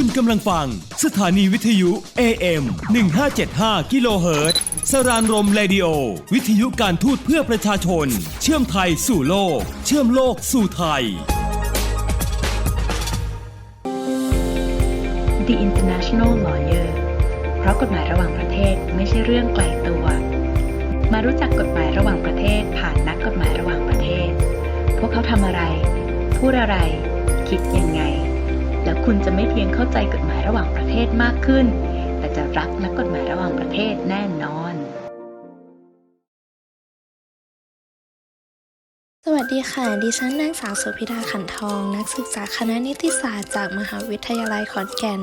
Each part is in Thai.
คุณกำลังฟัง สถานีวิทยุ AM 1575กิโลเฮิรตซ์สรานรมเรดิโอ วิทยุการทูตเพื่อประชาชน เชื่อมไทยสู่โลก เชื่อมโลกสู่ไทย The International Lawyer เพราะกฎหมายระหว่างประเทศไม่ใช่เรื่องไกลตัว มารู้จักกฎหมายระหว่างประเทศ ผ่านนักกฎหมายระหว่างประเทศ พวกเขาทำอะไร พูดอะไร คิดยังไง แล้วคุณจะไม่เพียงเข้าใจกฎหมายระหว่างประเทศมากขึ้น แต่จะรักนักกฎหมายระหว่างประเทศแน่นอน สวัสดีค่ะ ดิฉันนางสาวสุพิดาขันทอง นักศึกษาคณะนิติศาสตร์จากมหาวิทยาลัยขอนแก่น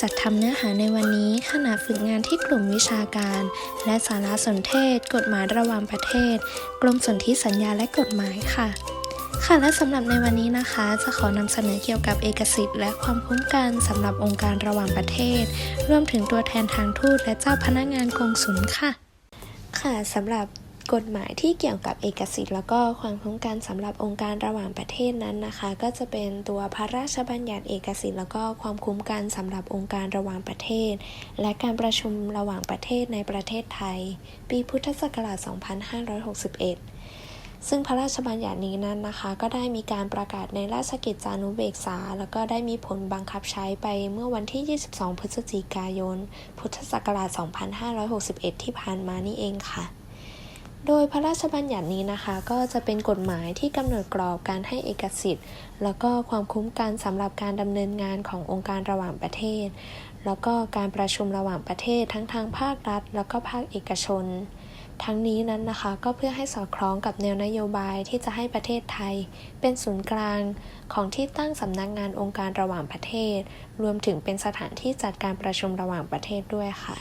จัดทำเนื้อหาในวันนี้ขณะฝึกงานที่กลุ่มวิชาการ และสารสนเทศ กฎหมายระหว่างประเทศ กรมสนธิสัญญาและกฎหมายค่ะ ค่ะและสำหรับในวันนี้นะคะ จะขอนำเสนอเกี่ยวกับเอกสิทธิ์และความคุ้มกันสำหรับองค์การระหว่างประเทศ รวมถึงตัวแทนทางทูตและเจ้าพนักงานกงสุลค่ะ ค่ะสำหรับกฎหมายที่เกี่ยวกับเอกสิทธิ์แล้วก็ความคุ้มกันสำหรับองค์การระหว่างประเทศนั้นนะคะ ก็จะเป็นตัวพระราชบัญญัติเอกสิทธิ์แล้วก็ความคุ้มกันสำหรับองค์การระหว่างประเทศ และการประชุมระหว่างประเทศในประเทศไทย ปีพุทธศักราช 2561 ซึ่งพระราชบัญญัตินี้นั้นนะคะ ก็ได้มีการประกาศในราชกิจจานุเบกษา แล้วก็ได้มีผลบังคับใช้ไปเมื่อวันที่ 22 พฤศจิกายน พุทธศักราช 2561 ที่ผ่านมานี่เองค่ะ โดยพระราชบัญญัตินี้นะคะ ก็จะเป็นกฎหมายที่กำหนดกรอบการให้เอกสิทธิ์ แล้วก็ความคุ้มกันสำหรับการดำเนินงานขององค์การระหว่างประเทศ แล้วก็การประชุมระหว่างประเทศทั้งทางภาครัฐ แล้วก็ภาคเอกชน ทั้งนี้นั้นนะคะก็เพื่อให้สอดคล้องกับแนวนโยบายที่จะให้ประเทศไทย เป็นศูนย์กลางของที่ตั้งสำนักงานองค์การระหว่างประเทศ รวมถึงเป็นสถานที่จัดการประชุมระหว่างประเทศด้วยค่ะ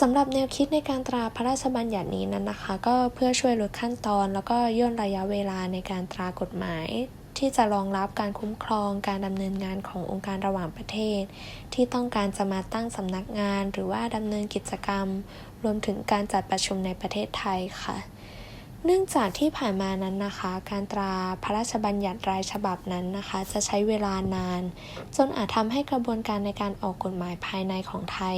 สำหรับแนวคิดในการตราพระราชบัญญัตินี้นั้นนะคะ ก็เพื่อช่วยลดขั้นตอน แล้วก็ย่นระยะเวลาในการตรากฎหมาย ที่จะรองรับการคุ้มครองการดำเนินงานขององค์การระหว่างประเทศ ที่ต้องการจะมาตั้งสำนักงาน หรือว่าดำเนินกิจกรรม รวมถึงการจัดประชุมในประเทศไทยค่ะ เนื่องจากที่ผ่านมานั้นนะคะ การตราพระราชบัญญัติรายฉบับนั้นนะคะ จะใช้เวลานาน จนอาจทำให้กระบวนการในการออกกฎหมายภายในของไทย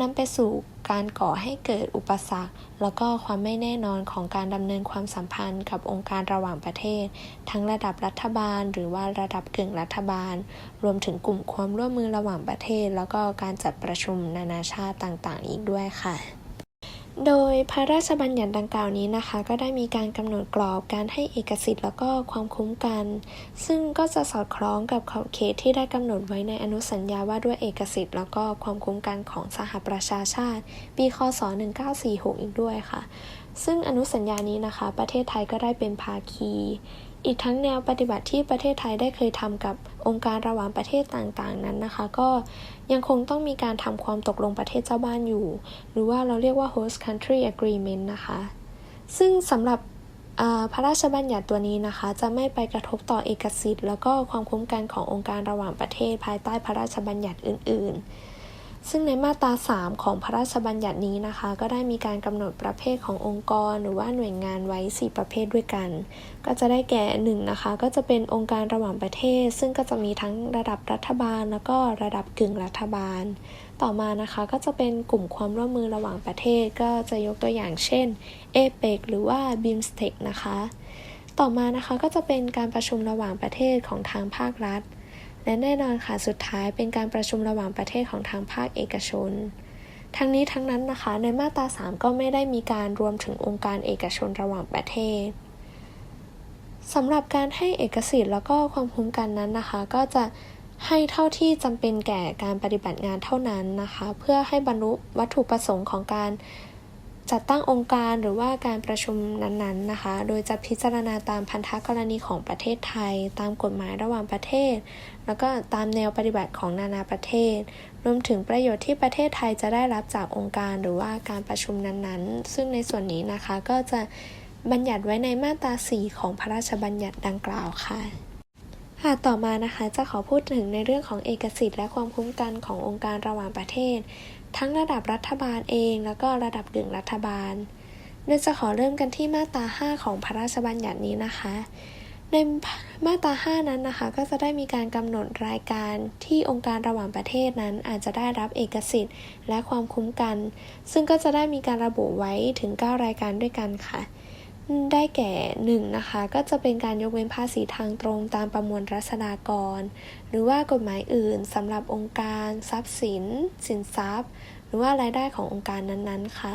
นำไปสู่การก่อให้เกิดอุปสรรค แล้วก็ความไม่แน่นอนของการดำเนินความสัมพันธ์กับองค์การระหว่างประเทศ ทั้งระดับรัฐบาล หรือว่าระดับกึ่งรัฐบาล รวมถึงกลุ่มความร่วมมือระหว่างประเทศ แล้วก็การจัดประชุมนานาชาติต่างๆ อีกด้วยค่ะ โดยพระราชบัญญัติดังกล่าวนี้นะคะ ก็ได้มีการกำหนดกรอบการให้เอกสิทธิ์แล้วก็ความคุ้มกัน ซึ่งก็จะสอดคล้องกับขอบเขตที่ได้กำหนดไว้ในอนุสัญญาว่าด้วยเอกสิทธิ์แล้วก็ความคุ้มกันของสหประชาชาติ ปีคศ 1946 อีกด้วยค่ะ ซึ่งอนุสัญญานี้นะคะ ประเทศไทยก็ได้เป็นภาคี อีกทั้งแนวปฏิบัติที่ประเทศไทยได้เคยทำกับองค์การระหว่างประเทศต่างๆนั้นนะคะ ก็ยังคงต้องมีการทำความตกลงประเทศเจ้าบ้านอยู่ หรือว่าเราเรียกว่า host country agreement นะคะ ซึ่งสำหรับพระราชบัญญัติตัวนี้นะคะ จะไม่ไปกระทบต่อเอกสิทธิ์ แล้วก็ความคุ้มกันขององค์การระหว่างประเทศภายใต้พระราชบัญญัติอื่น ๆ ซึ่งในมาตรา 3 ของพระราชบัญญัตินี้นะคะ ก็ได้มีการกำหนดประเภทขององค์กรหรือว่าหน่วยงานไว้ 4 ประเภทด้วยกัน ก็จะได้แก่1นะคะ ก็จะเป็นองค์การระหว่างประเทศ ซึ่งก็จะมีทั้งระดับรัฐบาล แล้วก็ระดับกึ่งรัฐบาล ต่อมานะคะก็จะเป็นกลุ่มความร่วมมือระหว่างประเทศ ก็จะยกตัวอย่างเช่น APEC หรือว่า BIMSTEC นะคะ ต่อมานะคะก็จะเป็นการประชุมระหว่างประเทศของทางภาครัฐ และแน่นอนค่ะสุดท้ายเป็นการประชุมระหว่างประเทศของทางภาคเอกชน ทั้งนี้ทั้งนั้นนะคะในมาตรา 3 ก็ไม่ได้มีการรวมถึงองค์การเอกชนระหว่างประเทศสำหรับการให้เอกสิทธิ์แล้วก็ความคุ้มกันนั้นนะคะ ก็จะให้เท่าที่จำเป็นแก่การปฏิบัติงานเท่านั้นนะคะ เพื่อให้บรรลุวัตถุประสงค์ของการ จัดตั้งองค์การหรือว่าการประชุมนั้นๆนะคะ โดยจะพิจารณาตามพันธกรณีของประเทศไทย ตามกฎหมายระหว่างประเทศ แล้วก็ตามแนวปฏิบัติของนานาประเทศ รวมถึงประโยชน์ที่ประเทศไทยจะได้รับจากองค์การหรือว่าการประชุมนั้นๆ ซึ่งในส่วนนี้นะคะก็จะบัญญัติไว้ในมาตรา 4 ของพระราชบัญญัติดังกล่าวค่ะ ค่ะต่อมานะคะจะขอพูดถึงในเรื่องของเอกสิทธิ์และความคุ้มกันขององค์การระหว่างประเทศ ทั้งระดับรัฐบาลเอง แล้วก็ระดับกึ่งรัฐบาลโดยจะขอเริ่มกันที่มาตรา 5 ของพระราชบัญญัตินี้นะคะ ในมาตรา 5 นั้นนะคะ ก็จะได้มีการกำหนดรายการที่องค์การระหว่างประเทศนั้นอาจจะได้รับเอกสิทธิ์และความคุ้มกัน ซึ่งก็จะได้มีการระบุไว้ถึง 9 รายการด้วยกันค่ะ ได้แก่1นะคะก็จะเป็นการยกเว้นภาษีทางตรงตามประมวลรัษฎากร หรือว่ากฎหมายอื่นสำหรับองค์การ ทรัพย์สิน สินทรัพย์ หรือว่ารายได้ขององค์การนั้นๆค่ะ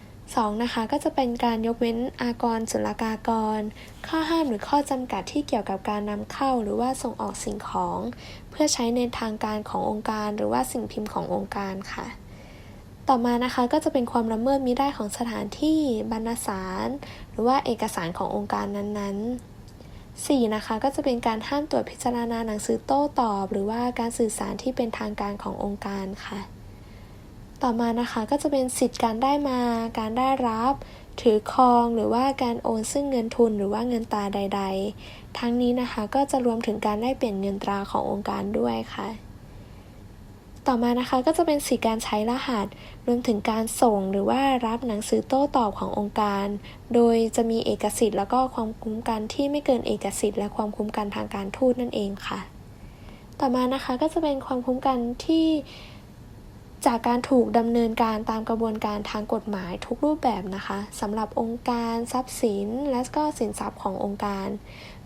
2. นะคะก็จะเป็นการยกเว้นอากรศุลกากร ข้อห้ามหรือข้อจำกัดที่เกี่ยวกับการนำเข้าหรือว่าส่งออกสิ่งของ เพื่อใช้ในทางการขององค์การ หรือว่าสิ่งพิมพ์ขององค์การค่ะ ต่อมานะคะก็จะเป็นความละเมิดมิได้ของสถานที่บรรณสาร หรือว่าเอกสารขององค์การนั้นๆ 4. นะคะก็จะเป็นการห้ามตรวจพิจารณาหนังสือโต้ตอบ หรือว่าการสื่อสารที่เป็นทางการขององค์การค่ะ ต่อมานะคะก็จะเป็นสิทธิ์การได้มา การได้รับ ถือครองหรือว่าการโอนซึ่งเงินทุนหรือว่าเงินตราใด ๆ ทั้งนี้นะคะก็จะรวมถึงการได้เปลี่ยนเงินตราขององค์การด้วยค่ะ ต่อมานะคะก็จะเป็นสิทธิการใช้รหัส รวมถึงการส่งหรือว่ารับหนังสือโต้ตอบขององค์การ โดยจะมีเอกสิทธิ์แล้วก็ความคุ้มกันที่ไม่เกินเอกสิทธิ์และความคุ้มกันทางการทูตนั่นเองค่ะ ต่อมานะคะก็จะเป็นความคุ้มกันที่จากการถูกดำเนินการตามกระบวนการทางกฎหมายทุกรูปแบบนะคะสำหรับองค์การทรัพย์สิน และก็สินทรัพย์ขององค์การ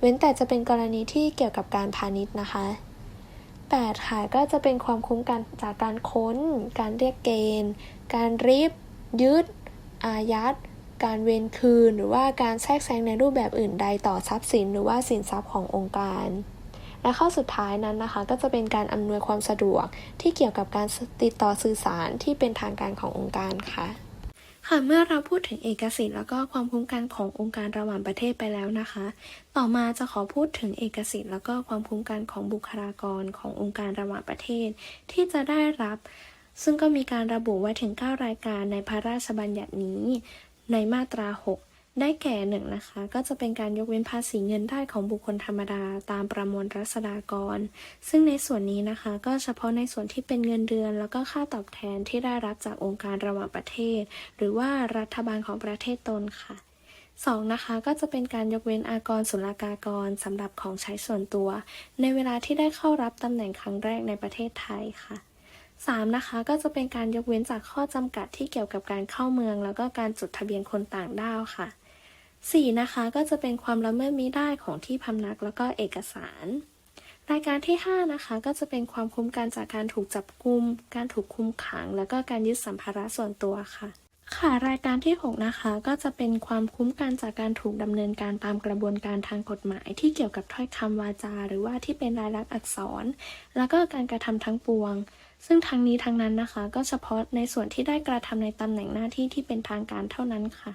เว้นแต่จะเป็นกรณีที่เกี่ยวกับการพาณิชย์นะคะ 8. ค่ะ ก็จะเป็นความคุ้มกันจากการค้น การเรียกเกณฑ์ การริบ ยึด อายัด การเวนคืน หรือว่าการแทรกแซงในรูปแบบอื่นใดต่อทรัพย์สิน หรือว่าสินทรัพย์ขององค์การ และข้อสุดท้ายนั้นนะคะ ก็จะเป็นการอำนวยความสะดวกที่เกี่ยวกับการติดต่อสื่อสารที่เป็นทางการขององค์การค่ะ ค่ะเมื่อเราพูดถึงเอกสิทธิ์แล้วก็ความคุ้มกันขององค์การระหว่างประเทศไปแล้วนะคะ ต่อมาจะขอพูดถึงเอกสิทธิ์แล้วก็ความคุ้มกันของบุคลากรขององค์การระหว่างประเทศ ที่จะได้รับ ซึ่งก็มีการระบุไว้ถึง 9 รายการในพระราชบัญญัตินี้ ในมาตรา 6 ได้แก่หนึ่งนะคะ ก็จะเป็นการยกเว้นภาษีเงินได้ของบุคคลธรรมดาตามประมวลรัษฎากร ซึ่งในส่วนนี้นะคะ ก็เฉพาะในส่วนที่เป็นเงินเดือน แล้วก็ค่าตอบแทนที่ได้รับจากองค์การระหว่างประเทศ หรือว่ารัฐบาลของประเทศตนค่ะสองนะคะก็จะเป็นการยกเว้นอากรศุลกากรสำหรับของใช้ส่วนตัว ในเวลาที่ได้เข้ารับตำแหน่งครั้งแรกในประเทศไทยค่ะ 3. นะคะก็จะเป็นการยกเว้นจากข้อจำกัดที่เกี่ยวกับการเข้าเมือง แล้วก็การจดทะเบียนคนต่างด้าวค่ะ 4. นะคะก็จะเป็นความละเมิดมิได้ของที่พำนักแล้วก็เอกสาร รายการที่ 5 นะคะ ก็จะเป็นความคุ้มกันจากการถูกจับกุม การถูกคุมขัง แล้วก็การยึดสัมภาระส่วนตัวค่ะ ค่ะรายการที่ 6 นะคะ ก็จะเป็นความคุ้มกันจากการถูกดำเนินการตามกระบวนการทางกฎหมาย ที่เกี่ยวกับถ้อยคำวาจา หรือว่าที่เป็นลายลักษณ์อักษร แล้วก็การกระทำทั้งปวง ซึ่งทั้งนี้ทั้งนั้นนะคะ ก็เฉพาะในส่วนที่ได้กระทำในตำแหน่งหน้าที่ที่เป็นทางการเท่านั้นค่ะ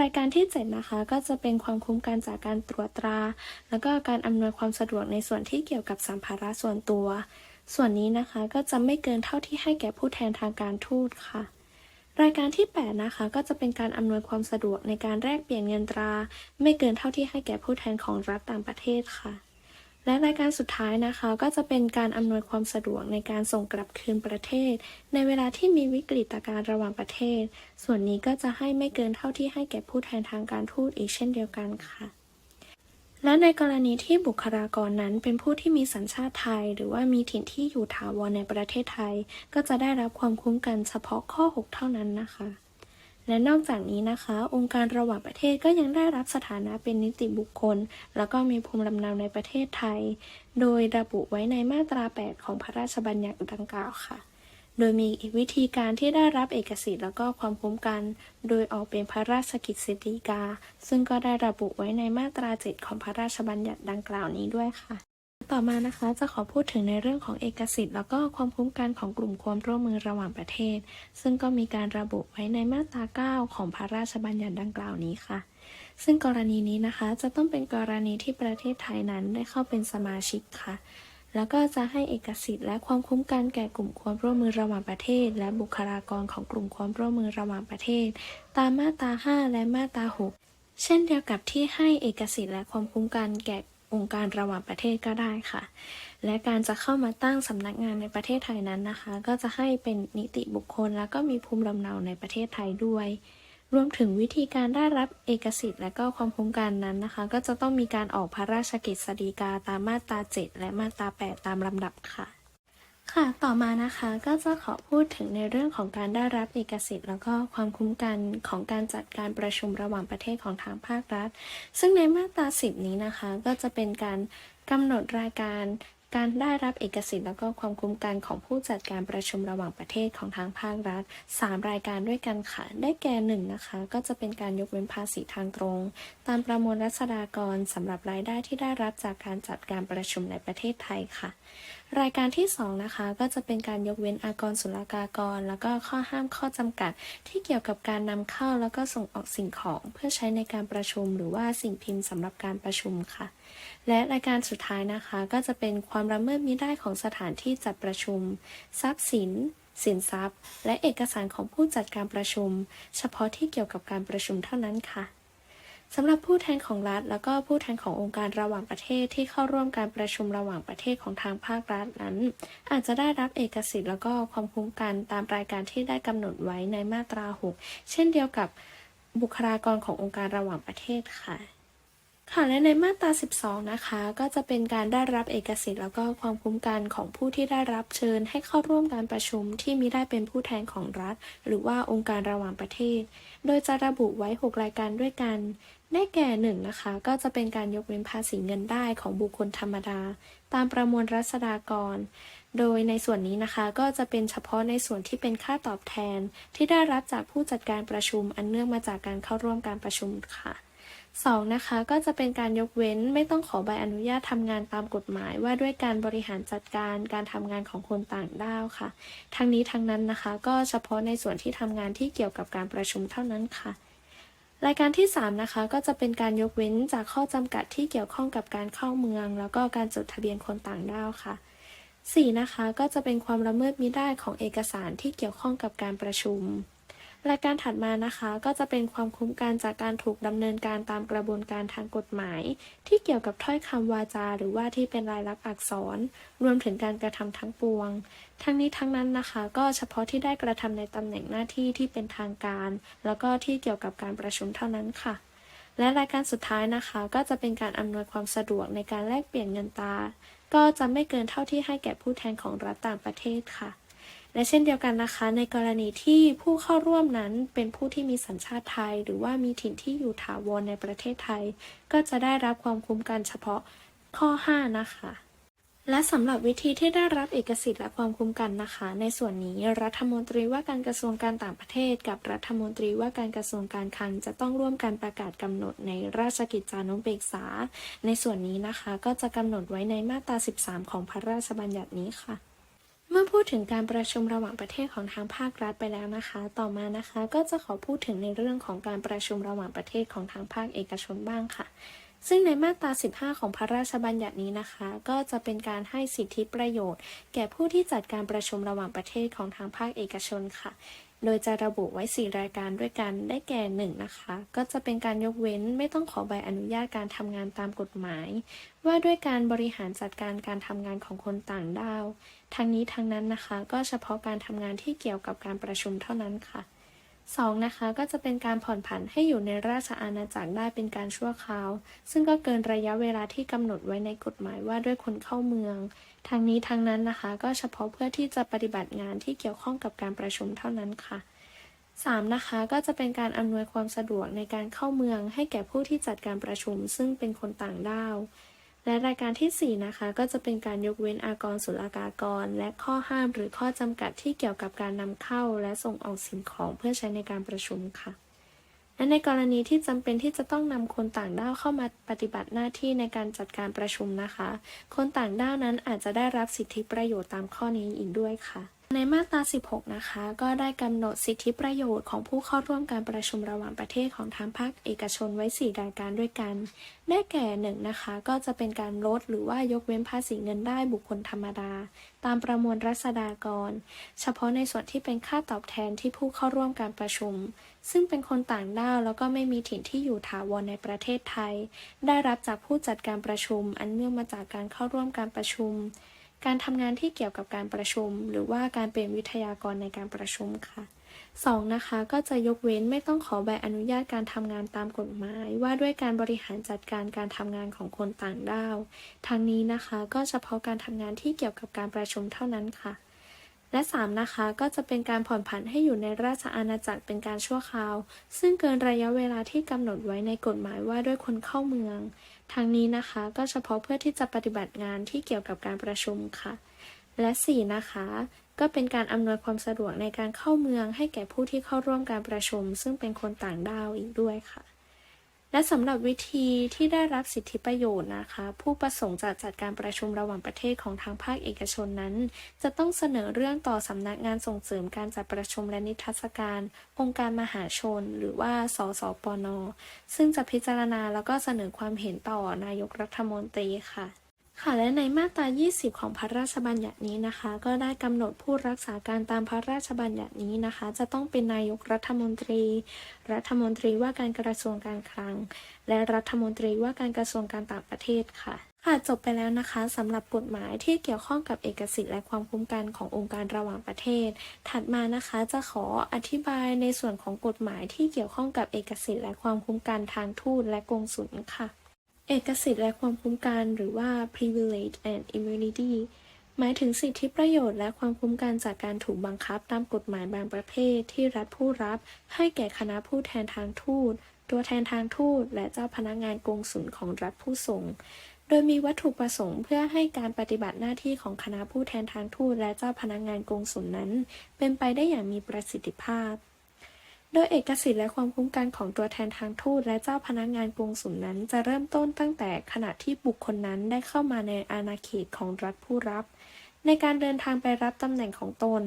รายการที่ 7 นะคะ ก็จะเป็นความคุ้มกันจากการตรวจตรา แล้วก็การอำนวยความสะดวกในส่วนที่เกี่ยวกับสัมภาระส่วนตัว ส่วนนี้นะคะก็จะไม่เกินเท่าที่ให้แก่ผู้แทนทางการทูตค่ะ รายการที่ 8 นะคะ ก็จะเป็นการอำนวยความสะดวกในการแลกเปลี่ยนเงินตรา ไม่เกินเท่าที่ให้แก่ผู้แทนของรัฐต่างประเทศค่ะ และรายการสุดท้ายนะคะก็จะเป็นการอำนวยความสะดวกในการส่งกลับคืนประเทศ ในเวลาที่มีวิกฤตการณ์ระหว่างประเทศ ส่วนนี้ก็จะให้ไม่เกินเท่าที่ให้แก่ผู้แทนทางการทูตอีกเช่นเดียวกันค่ะ และในกรณีที่บุคลากรนั้นเป็นผู้ที่มีสัญชาติไทย หรือว่ามีถิ่นที่อยู่ถาวรในประเทศไทย ก็จะได้รับความคุ้มกันเฉพาะข้อ 6 เท่านั้นนะคะ และนอกจากนี้นะคะ องค์การระหว่างประเทศก็ยังได้รับสถานะเป็นนิติบุคคล แล้วก็มีภูมิลำเนาในประเทศไทย โดยระบุไว้ในมาตรา 8 ของพระราชบัญญัติดังกล่าวค่ะ โดยมีวิธีการที่ได้รับเอกสิทธิ์แล้วก็ความคุ้มกัน โดยออกเป็นพระราชกิจสิทธิกา ซึ่งก็ได้ระบุไว้ในมาตรา 7 ของพระราชบัญญัติดังกล่าวนี้ด้วยค่ะ ต่อมานะคะจะขอพูดถึงในเรื่องของเอกสิทธิ์ แล้วก็ความคุ้มกันของกลุ่มความร่วมมือระหว่างประเทศ ซึ่งก็มีการระบุไว้ในมาตรา 9 ของพระราชบัญญัติดังกล่าวนี้ค่ะ ซึ่งกรณีนี้นะคะจะต้องเป็นกรณีที่ประเทศไทยนั้นได้เข้าเป็นสมาชิกค่ะ แล้วก็จะให้เอกสิทธิ์และความคุ้มกันแก่กลุ่มความร่วมมือระหว่างประเทศ และบุคลากรของกลุ่มความร่วมมือระหว่างประเทศ ตามมาตรา 5 และมาตรา 6 เช่นเดียวกับที่ให้เอกสิทธิ์และความคุ้มกันแก่ องค์การระหว่างประเทศก็ได้ค่ะ และการจะเข้ามาตั้งสำนักงานในประเทศไทยนั้นนะคะ ก็จะให้เป็นนิติบุคคล แล้วก็มีภูมิลำเนาในประเทศไทยด้วย รวมถึงวิธีการได้รับเอกสิทธิ์ และก็ความคุ้มกันนั้นนะคะ ก็จะต้องมีการออกพระราชกิจสฎีกาตามมาตรา 7 และมาตรา 8 ตามลำดับค่ะ ค่ะ ต่อมานะคะก็จะขอพูดถึงในเรื่องของการได้รับเอกสิทธิ์ แล้วก็ความคุ้มกันของการจัดการประชุมระหว่างประเทศของทางภาครัฐ ซึ่งในมาตรา 10 นี้นะคะ ก็จะเป็นการกำหนดรายการ การได้รับเอกสิทธิ์แล้วก็ความคุ้มกันของผู้จัดการประชุมระหว่างประเทศของทางภาครัฐ 3 รายการด้วยกันค่ะ ได้แก่1นะคะ ก็จะเป็นการยกเว้นภาษีทางตรง ตามประมวลรัษฎากรสำหรับรายได้ที่ได้รับจากการจัดการประชุมในประเทศไทยค่ะ รายการที่ 2 นะคะ ก็จะเป็นการยกเว้นอากรศุลกากร แล้วก็ข้อห้ามข้อจำกัด ที่เกี่ยวกับการนำเข้าแล้วก็ส่งออกสิ่งของ เพื่อใช้ในการประชุม หรือว่าสิ่งพิมพ์สำหรับการประชุมค่ะ และรายการสุดท้ายนะคะ ก็จะเป็นความละเมิดมิได้ของสถานที่จัดประชุม ทรัพย์สิน สินทรัพย์ และเอกสารของผู้จัดการประชุม เฉพาะที่เกี่ยวกับการประชุมเท่านั้นค่ะสำหรับผู้แทนของรัฐ แล้วก็ผู้แทนขององค์การระหว่างประเทศที่เข้าร่วมการประชุมระหว่างประเทศของทางภาครัฐนั้น อาจจะได้รับเอกสิทธิ์แล้วก็ความคุ้มกันตามรายการที่ได้กำหนดไว้ในมาตรา 6 เช่นเดียวกับบุคลากรขององค์การระหว่างประเทศค่ะ ค่ะและในมาตรา 12 นะคะ ก็จะเป็นการได้รับเอกสิทธิ์แล้วก็ความคุ้มกันของผู้ที่ได้รับเชิญ ให้เข้าร่วมการประชุมที่มิได้เป็นผู้แทนของรัฐ หรือว่าองค์การระหว่างประเทศ โดยจะระบุไว้ 6 รายการด้วยกัน ได้แก่หนึ่งนะคะ ก็จะเป็นการยกเว้นภาษีเงินได้ของบุคคลธรรมดา ตามประมวลรัษฎากร โดยในส่วนนี้นะคะก็จะเป็นเฉพาะในส่วนที่เป็นค่าตอบแทน ที่ได้รับจากผู้จัดการประชุมอันเนื่องมาจากการเข้าร่วมการประชุมค่ะ สองนะคะก็จะเป็นการยกเว้นไม่ต้องขอใบอนุญาตทำงานตามกฎหมาย ว่าด้วยการบริหารจัดการการทำงานของคนต่างด้าวค่ะ ทั้งนี้ทั้งนั้นนะคะก็เฉพาะในส่วนที่ทำงานที่เกี่ยวกับการประชุมเท่านั้นค่ะ รายการที่ 3 นะคะ ก็จะเป็นการยกเว้นจากข้อจำกัดที่เกี่ยวข้องกับการเข้าเมือง แล้วก็การจดทะเบียนคนต่างด้าวค่ะ 4. นะคะก็จะเป็นความละเมิดมิได้ของเอกสารที่เกี่ยวข้องกับการประชุม รายการถัดมานะคะก็จะเป็นความคุ้มกันจากการถูกดำเนินการตามกระบวนการทางกฎหมาย ที่เกี่ยวกับถ้อยคำวาจา หรือว่าที่เป็นลายลักษณ์อักษร รวมถึงการกระทำทั้งปวง ทั้งนี้ทั้งนั้นนะคะ ก็เฉพาะที่ได้กระทำในตำแหน่งหน้าที่ที่เป็นทางการ แล้วก็ที่เกี่ยวกับการประชุมเท่านั้นค่ะและรายการสุดท้ายนะคะ ก็จะเป็นการอำนวยความสะดวกในการแลกเปลี่ยนเงินตราก็จะไม่เกินเท่าที่ให้แก่ผู้แทนของรัฐต่างประเทศค่ะ และเช่นเดียวกันนะคะ ในกรณีที่ผู้เข้าร่วมนั้นเป็นผู้ที่มีสัญชาติไทย หรือว่ามีถิ่นที่อยู่ถาวรในประเทศไทย ก็จะได้รับความคุ้มกันเฉพาะข้อ 5 นะคะ และสำหรับวิธีที่ได้รับเอกสิทธิ์และความคุ้มกันนะคะ ในส่วนนี้รัฐมนตรีว่าการกระทรวงการต่างประเทศ กับรัฐมนตรีว่าการกระทรวงการคลังจะต้องร่วมกันประกาศกำหนดในราชกิจจานุเบกษา ในส่วนนี้นะคะก็จะกำหนดไว้ในมาตรา 13 ของพระราชบัญญัตินี้ค่ะ เมื่อพูดถึงการประชุมระหว่างประเทศของทางภาครัฐไปแล้วนะคะ ต่อมานะคะก็จะขอพูดถึงในเรื่องของการประชุมระหว่างประเทศของทางภาคเอกชนบ้างค่ะ ซึ่งในมาตรา 15 ของพระราชบัญญัตินี้นะคะ ก็จะเป็นการให้สิทธิประโยชน์ แก่ผู้ที่จัดการประชุมระหว่างประเทศของทางภาคเอกชนค่ะ โดยจะระบุไว้ 4 รายการด้วยกัน ได้แก่ 1 นะคะ ก็จะเป็นการยกเว้นไม่ต้องขอใบอนุญาตการทำงานตามกฎหมาย ว่าด้วยการบริหารจัดการการทำงานของคนต่างด้าว ทั้งนี้ทั้งนั้นนะคะ ก็เฉพาะการทำงานที่เกี่ยวกับการประชุมเท่านั้นค่ะ 2. นะคะก็จะเป็นการผ่อนผันให้อยู่ในราชอาณาจักรได้เป็นการชั่วคราว ซึ่งก็เกินระยะเวลาที่กำหนดไว้ในกฎหมายว่าด้วยคนเข้าเมืองทั้งนี้ทั้งนั้นนะคะ ก็เฉพาะเพื่อที่จะปฏิบัติงานที่เกี่ยวข้องกับการประชุมเท่านั้นค่ะ 3. นะคะก็จะเป็นการอำนวยความสะดวกในการเข้าเมืองให้แก่ผู้ที่จัดการประชุม ซึ่งเป็นคนต่างด้าว และรายการที่ 4 นะคะ ก็จะเป็นการยกเว้นอากรศุลกากร และข้อห้ามหรือข้อจำกัดที่เกี่ยวกับการนำเข้าและส่งออกสิ่งของเพื่อใช้ในการประชุมค่ะ และในกรณีที่จำเป็นที่จะต้องนำคนต่างด้าวเข้ามาปฏิบัติหน้าที่ในการจัดการประชุมนะคะ คนต่างด้าวนั้นอาจจะได้รับสิทธิประโยชน์ตามข้อนี้อีกด้วยค่ะ ในมาตรา 16 นะคะ ก็ได้กำหนดสิทธิประโยชน์ของผู้เข้าร่วมการประชุมระหว่างประเทศของทางภาคเอกชนไว้ 4 รายการด้วยกัน ได้แก่หนึ่งนะคะ ก็จะเป็นการลดหรือว่ายกเว้นภาษีเงินได้บุคคลธรรมดา ตามประมวลรัษฎากร เฉพาะในส่วนที่เป็นค่าตอบแทนที่ผู้เข้าร่วมการประชุม ซึ่งเป็นคนต่างด้าวแล้วก็ไม่มีถิ่นที่อยู่ถาวรในประเทศไทย ได้รับจากผู้จัดการประชุม อันเนื่องมาจากการเข้าร่วมการประชุม การทำงานที่เกี่ยวกับการประชุม หรือว่าการเป็นวิทยากรในการประชุมค่ะ 2. นะคะ ก็จะยกเว้นไม่ต้องขอใบอนุญาตการทำงานตามกฎหมาย ว่าด้วยการบริหารจัดการการทำงานของคนต่างด้าวทั้งนี้นะคะก็เฉพาะการทำงานที่เกี่ยวกับการประชุมเท่านั้นค่ะ และ 3. นะคะ ก็จะเป็นการผ่อนผันให้อยู่ในราชอาณาจักรเป็นการชั่วคราว ซึ่งเกินระยะเวลาที่กำหนดไว้ในกฎหมายว่าด้วยคนเข้าเมือง ทั้งนี้นะคะก็เฉพาะเพื่อที่จะปฏิบัติงานที่เกี่ยวกับการประชุมค่ะ และ 4. นะคะ ก็เป็นการอำนวยความสะดวกในการเข้าเมืองให้แก่ผู้ที่เข้าร่วมการประชุม ซึ่งเป็นคนต่างด้าวอีกด้วยค่ะ และสำหรับวิธีที่ได้รับสิทธิประโยชน์นะคะ ผู้ประสงค์จะจัดการประชุมระหว่างประเทศของทางภาคเอกชนนั้น จะต้องเสนอเรื่องต่อสำนักงานส่งเสริมการจัดประชุมและนิทรรศการ องค์การมหาชน หรือว่า สสปน ซึ่งจะพิจารณาแล้วก็เสนอความเห็นต่อนายกรัฐมนตรีค่ะ ค่ะและในมาตรา 20 ของพระราชบัญญัตินี้นะคะ ก็ได้กำหนดผู้รักษาการตามพระราชบัญญัตินี้นะคะ จะต้องเป็นนายกรัฐมนตรี รัฐมนตรีว่าการกระทรวงการคลัง และรัฐมนตรีว่าการกระทรวงการต่างประเทศค่ะ ค่ะจบไปแล้วนะคะสำหรับกฎหมายที่เกี่ยวข้องกับเอกสิทธิ์และความคุ้มกันขององค์การระหว่างประเทศ ถัดมานะคะจะขออธิบายในส่วนของกฎหมายที่เกี่ยวข้องกับเอกสิทธิ์และความคุ้มกันทางทูตและกงสุลค่ะ เอกสิทธิ์และความคุ้มกันหรือว่า privilege and immunity หมายถึงสิทธิประโยชน์และความคุ้มกันจากการถูกบังคับตามกฎหมายบางประเภทที่รัฐผู้รับ ให้แก่คณะผู้แทนทางทูต ตัวแทนทางทูต และเจ้าพนักงานกงสุลของรัฐผู้ส่ง โดยมีวัตถุประสงค์เพื่อให้การปฏิบัติหน้าที่ของคณะผู้แทนทางทูตและเจ้าพนักงานกงสุลนั้น เป็นไปได้อย่างมีประสิทธิภาพ โดยเอกสิทธิ์และความคุ้มกันของตัวแทนทางทูตและเจ้าพนักงานกรงสุลนั้น จะเริ่มต้นตั้งแต่ขณะที่บุคคลนั้นได้เข้ามาในอาณาเขตของรัฐผู้รับ ในการเดินทางไปรับตำแหน่งของตน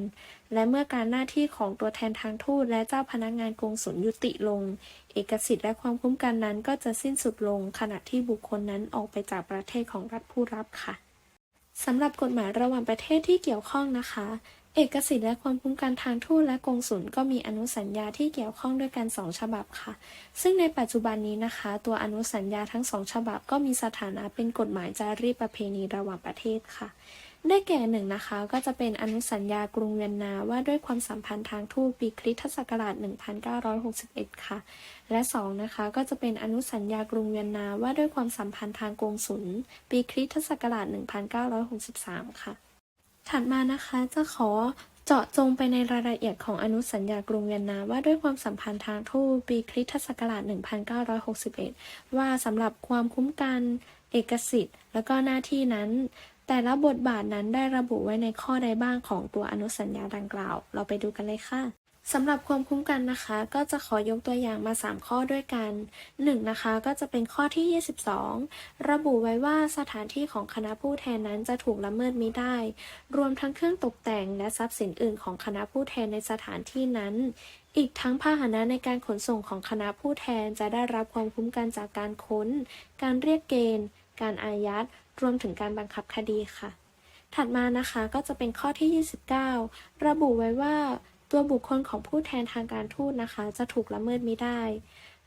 และเมื่อการหน้าที่ของตัวแทนทางทูตและเจ้าพนักงานกรงสุลยุติลง เอกสิทธิ์และความคุ้มกันนั้นก็จะสิ้นสุดลง ขณะที่บุคคลนั้นออกไปจากประเทศของรัฐผู้รับค่ะสำหรับกฎหมายระหว่างประเทศที่เกี่ยวข้องนะคะ เอกสิทธิ์และความคุ้มกันทางทูตและกงสุลก็มีอนุสัญญาที่เกี่ยวข้องด้วยกันสองฉบับค่ะ ซึ่งในปัจจุบันนี้นะคะ ตัวอนุสัญญาทั้งสองฉบับก็มีสถานะเป็นกฎหมายจารีตประเพณีระหว่างประเทศค่ะ ได้แก่หนึ่งนะคะ ก็จะเป็นอนุสัญญากรุงเวียนนาว่าด้วยความสัมพันธ์ทางทูตปีคริสตศักราช 1961 ค่ะ และสองนะคะ ก็จะเป็นอนุสัญญากรุงเวียนนาว่าด้วยความสัมพันธ์ทางกงสุลปีคริสตศักราช 1963 ค่ะ ถัดมานะคะจะขอเจาะจงไปในรายละเอียดของอนุสัญญากรุงเวียนนาว่าด้วยความสัมพันธ์ทางทูตปีคริสตศักราช 1961 ว่าสำหรับความคุ้มกันเอกสิทธิ์ และก็หน้าที่นั้น แต่ละบทบาทนั้นได้ระบุไว้ในข้อใดบ้างของตัวอนุสัญญาดังกล่าว เราไปดูกันเลยค่ะ สำหรับความคุ้มกันนะคะ ก็จะขอยกตัวอย่างมา 3 ข้อด้วยกัน 1. นะคะ ก็จะเป็นข้อที่ 22 ระบุไว้ว่าสถานที่ของคณะผู้แทนนั้นจะถูกละเมิดมิได้ รวมทั้งเครื่องตกแต่งและทรัพย์สินอื่นของคณะผู้แทนในสถานที่นั้น อีกทั้งพาหนะในการขนส่งของคณะผู้แทนจะได้รับความคุ้มกันจากการค้น การเรียกเกณฑ์ การอายัด รวมถึงการบังคับคดีค่ะ ถัดมานะคะก็จะเป็นข้อที่ 29 ระบุไว้ว่า ตัวบุคคลของผู้แทนทางการทูตนะคะ จะถูกละเมิดไมิได้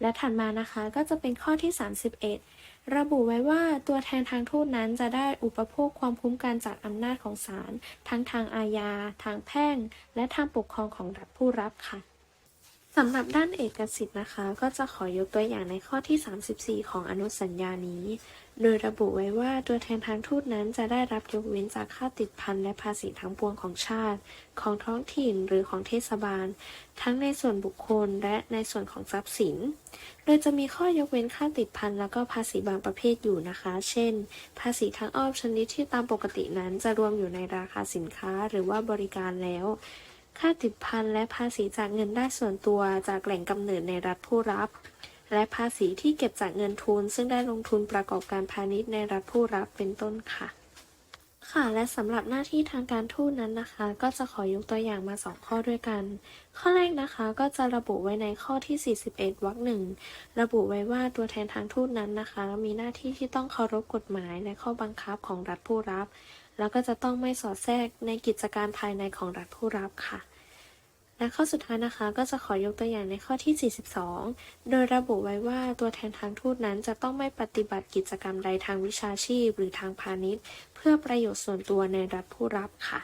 และถัดมานะคะก็จะเป็นข้อที่ 31 ระบุไว้ว่าตัวแทนทางทูตนั้นจะได้อุปโภคความคุ้มกันจากอำนาจของศาลทั้งทางอาญา ทางแพ่ง และทางปกครองของรัฐผู้รับค่ะสำหรับด้านเอกสิทธิ์นะคะ ก็จะขอยกตัวอย่างในข้อที่ 34 ของอนุสัญญานี้ โดยระบุไว้ว่าตัวแทนทางทูตนั้นจะได้รับยกเว้นจากค่าติดพันและภาษีทั้งปวงของชาติ ของท้องถิ่นหรือของเทศบาล ทั้งในส่วนบุคคลและในส่วนของทรัพย์สิน โดยจะมีข้อยกเว้นค่าติดพันแล้วก็ภาษีบางประเภทอยู่นะคะ เช่น ภาษีทางอ้อมชนิดที่ตามปกตินั้นจะรวมอยู่ในราคาสินค้าหรือว่าบริการแล้วค่าติดพันและภาษีจากเงินได้ส่วนตัวจากแหล่งกำเนิดในรัฐผู้รับ และภาษีที่เก็บจากเงินทุน ซึ่งได้ลงทุนประกอบการพาณิชย์ในรัฐผู้รับเป็นต้นค่ะ ค่ะ และสำหรับหน้าที่ทางการทูตนั้นนะคะ ก็จะขอยกตัวอย่างมา 2 ข้อด้วยกัน ข้อแรกนะคะก็จะระบุไว้ในข้อที่ 41วรรคหนึ่งระบุไว้ว่าตัวแทนทางทูตนั้นนะคะ มีหน้าที่ที่ต้องเคารพกฎหมายและข้อบังคับของรัฐผู้รับ แล้วก็จะต้องไม่สอดแทรกในกิจการภายในของรัฐผู้รับค่ะ และข้อสุดท้ายนะคะก็จะขอยกตัวอย่างในข้อที่ 42 โดยระบุไว้ว่าตัวแทนทางทูตนั้นจะต้องไม่ปฏิบัติกิจกรรมใดทางวิชาชีพ หรือทางพาณิชย์ เพื่อประโยชน์ส่วนตัวในรัฐผู้รับค่ะ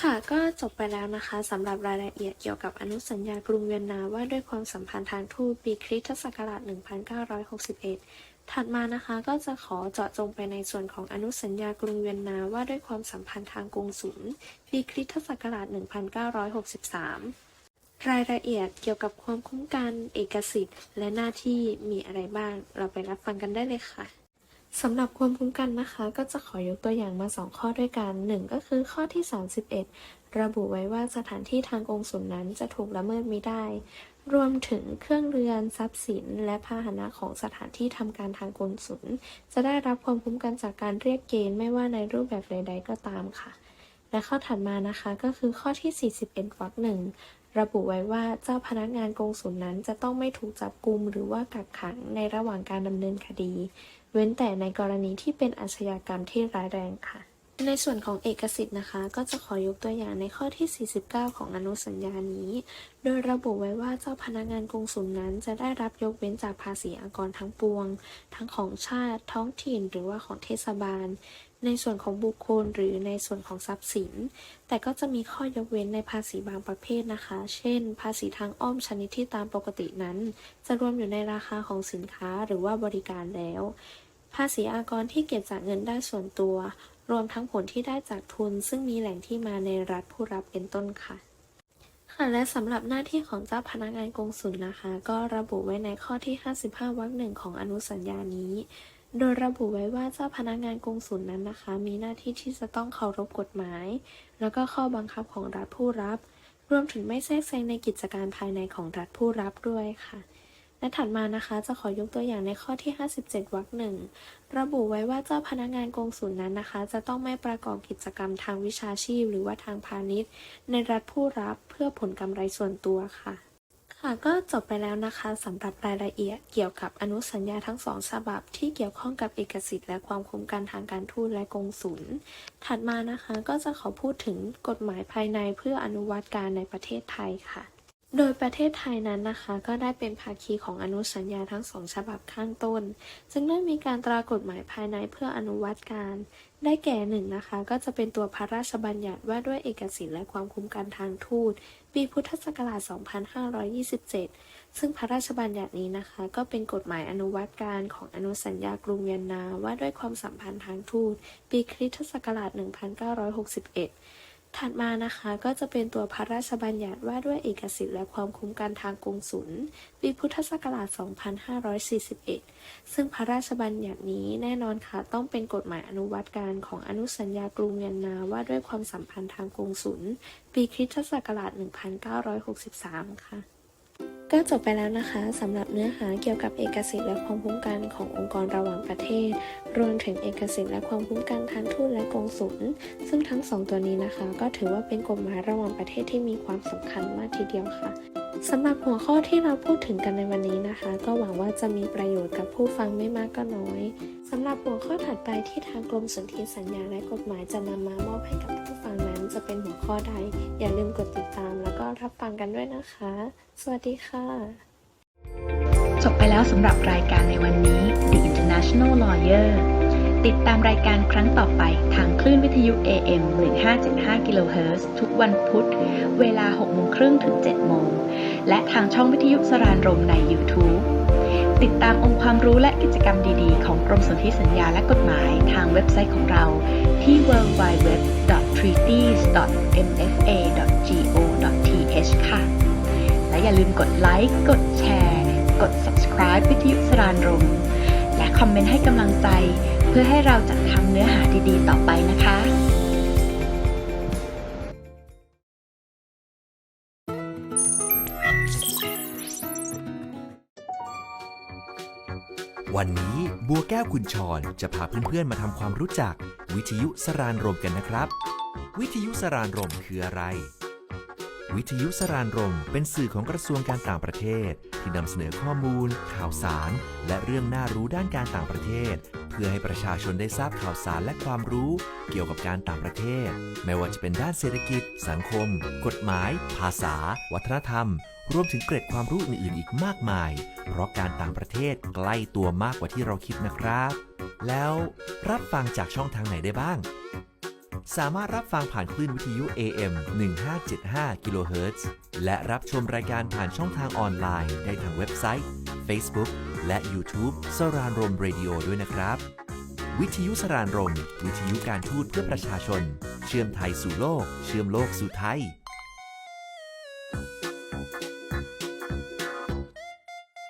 ค่ะก็จบไปแล้วนะคะสำหรับรายละเอียดเกี่ยวกับอนุสัญญากรุงเวียนนาว่าด้วยความสัมพันธ์ทางทูตปีคริสตศักราช 1961ถัดมานะคะก็จะขอเจาะจงไปในส่วนของอนุสัญญากรุงเวียนนาว่าด้วยความสัมพันธ์ทางกงสุลปีคริสตศักราช 1963 รายละเอียดเกี่ยวกับความคุ้มกัน เอกสิทธิ์ และหน้าที่มีอะไรบ้าง เราไปรับฟังกันได้เลยค่ะสำหรับความคุ้มกันนะคะ ก็จะขอยกตัวอย่างมา 2 ข้อด้วยกัน 1 ก็คือข้อที่ 31 ระบุไว้ว่าสถานที่ทางกงสุลนั้นจะถูกละเมิดมิได้ รวมถึงเครื่องเรือนทรัพย์สิน และพาหนะของสถานที่ทำการทางกงสุลจะได้รับความคุ้มกันจากการเรียกเกณฑ์ไม่ว่าในรูปแบบใด ๆ ก็ตามค่ะและข้อถัดมานะคะก็คือข้อที่ 41วรรคหนึ่ง ระบุไว้ว่าเจ้าพนักงานกงสุลนั้นจะต้องไม่ถูกจับกุมหรือว่ากักขังในระหว่างการดำเนินคดี เว้นแต่ในกรณีที่เป็นอาชญากรรมที่ร้ายแรงค่ะ ในส่วนของเอกสิทธิ์นะคะ ก็จะขอยกตัวอย่างในข้อที่ 49 ของอนุสัญญานี้ โดยระบุไว้ว่าเจ้าพนักงานกงสุลนั้นจะได้รับยกเว้นจากภาษีอากรทั้งปวง ทั้งของชาติ ท้องถิ่น หรือว่าของเทศบาล ในส่วนของบุคคลหรือในส่วนของทรัพย์สิน แต่ก็จะมีข้อยกเว้นในภาษีบางประเภทนะคะ เช่น ภาษีทางอ้อมชนิดที่ตามปกตินั้น จะรวมอยู่ในราคาของสินค้าหรือว่าบริการแล้ว ภาษีอากรที่เก็บจากเงินได้ส่วนตัว รวมทั้งผลที่ได้จากทุน ซึ่งมีแหล่งที่มาในรัฐผู้รับเป็นต้นค่ะค่ะและสำหรับหน้าที่ของเจ้าพนักงานกงสุลนะคะ ก็ระบุไว้ในข้อที่ 55วรรคหนึ่งของอนุสัญญานี้ โดยระบุไว้ว่าเจ้าพนักงานกงสุลนั้นนะคะ มีหน้าที่ที่จะต้องเคารพกฎหมาย แล้วก็ข้อบังคับของรัฐผู้รับ รวมถึงไม่แทรกแซงในกิจการภายในของรัฐผู้รับด้วยค่ะ และถัดมานะคะจะขอยกตัวอย่างในข้อที่ 57วรรคหนึ่งระบุไว้ว่าเจ้าพนักงานกงสุลนั้นนะคะ จะต้องไม่ประกอบกิจกรรมทางวิชาชีพ หรือว่าทางพาณิชย์ ในรัฐผู้รับเพื่อผลกำไรส่วนตัวค่ะ ค่ะก็จบไปแล้วนะคะสำหรับรายละเอียดเกี่ยวกับอนุสัญญาทั้งสองฉบับ ที่เกี่ยวข้องกับเอกสิทธิ์และความคุ้มกันทางการทูตและกงสุลถัดมานะคะก็จะขอพูดถึงกฎหมายภายในเพื่ออนุวัตการในประเทศไทยค่ะ โดยประเทศไทยนั้นนะคะ ก็ได้เป็นภาคีของอนุสัญญาทั้งสองฉบับข้างต้น จึงได้มีการตรากฎหมายภายในเพื่ออนุวัตการ ได้แก่หนึ่งนะคะ ก็จะเป็นตัวพระราชบัญญัติว่าด้วยเอกสิทธิ์และความคุ้มกันทางทูต ปีพุทธศักราช 2527 ซึ่งพระราชบัญญัตินี้นะคะ ก็เป็นกฎหมายอนุวัตการของอนุสัญญากรุงเวียนนาว่าด้วยความสัมพันธ์ทางทูต ปีคริสตศักราช 1961 ถัดมานะคะก็จะเป็นตัวพระราชบัญญัติว่าด้วยเอกสิทธิ์และความคุ้มกันทางกงสุลปีพุทธศักราช 2541 ซึ่งพระราชบัญญัตินี้แน่นอนค่ะ ต้องเป็นกฎหมายอนุวัตการของอนุสัญญากรุงเมียนนาว่าด้วยความสัมพันธ์ทางกงสุลปีคริสตศักราช 1963 ค่ะ ก็จบไปแล้วนะคะสำหรับเนื้อหาเกี่ยวกับเอกสิทธิ์และความคุ้มกันขององค์กรระหว่างประเทศ รวมถึงเอกสิทธิ์และความคุ้มกันทางทูตและกงสุลซึ่งทั้งสองตัวนี้นะคะ ก็ถือว่าเป็นกฎหมายระหว่างประเทศที่มีความสำคัญมากทีเดียวค่ะ สำหรับหัวข้อที่เราพูดถึงกันในวันนี้นะคะ ก็หวังว่าจะมีประโยชน์กับผู้ฟังไม่มากก็น้อยสำหรับหัวข้อถัดไปที่ทางกรมสนธิสัญญาและกฎหมายจะนำมามอบให้กับผู้ฟังนั้น จะเป็นหัวข้อใด อย่าลืมกดติดตามแล้วก็รับฟังกันด้วยนะคะ สวัสดีค่ะ จบไปแล้วสำหรับรายการในวันนี้ The International Lawyer ติดตามรายการครั้งต่อไปทางคลื่นวิทยุ AM 1575 kHz ทุกวันพุธ เวลา6โมงครึ่งถึง7โมง และทางช่องวิทยุสรานรมใน YouTube ติดตามองค์ความรู้และกิจกรรมดีๆ ของกรมสนธิสัญญาและกฎหมายทางเว็บไซต์ของเราที่ www.treaties.mfa.go.th ค่ะ และอย่าลืมกดไลค์ กดแชร์ กด subscribe วิทยุสรานรม และคอมเมนต์ให้กำลังใจ เพื่อให้เราจัดทำเนื้อหาดีๆ ต่อไปนะคะวันนี้บัวแก้วคุณชรจะพาเพื่อนๆมาทำความรู้จัก วิทยุสรานรมกันนะครับ วิทยุสรานรมคืออะไร วิทยุสรานรมเป็นสื่อของกระทรวงการต่างประเทศ ที่นำเสนอข้อมูล ข่าวสาร และเรื่องน่ารู้ด้านการต่างประเทศ เพื่อให้ประชาชนได้ทราบข่าวสารและความรู้เกี่ยวกับการต่างประเทศ ไม่ว่าจะเป็นด้านเศรษฐกิจ สังคม กฎหมาย ภาษา วัฒนธรรม รวมถึงเกร็ดความรู้อื่นๆ อีกมากมาย เพราะการต่างประเทศใกล้ตัวมากกว่าที่เราคิดนะครับ แล้วรับฟังจากช่องทางไหนได้บ้างสามารถรับฟังผ่านคลื่นวิทยุ AM 1575กิโลเฮิรตซ์และรับชมรายการผ่านช่องทางออนไลน์ได้ทางเว็บไซต์ Facebook และ YouTube สรานรมเรดิโอด้วยนะครับ วิทยุสรานรม วิทยุการทูตเพื่อประชาชน เชื่อมไทยสู่โลก เชื่อมโลกสู่ไทย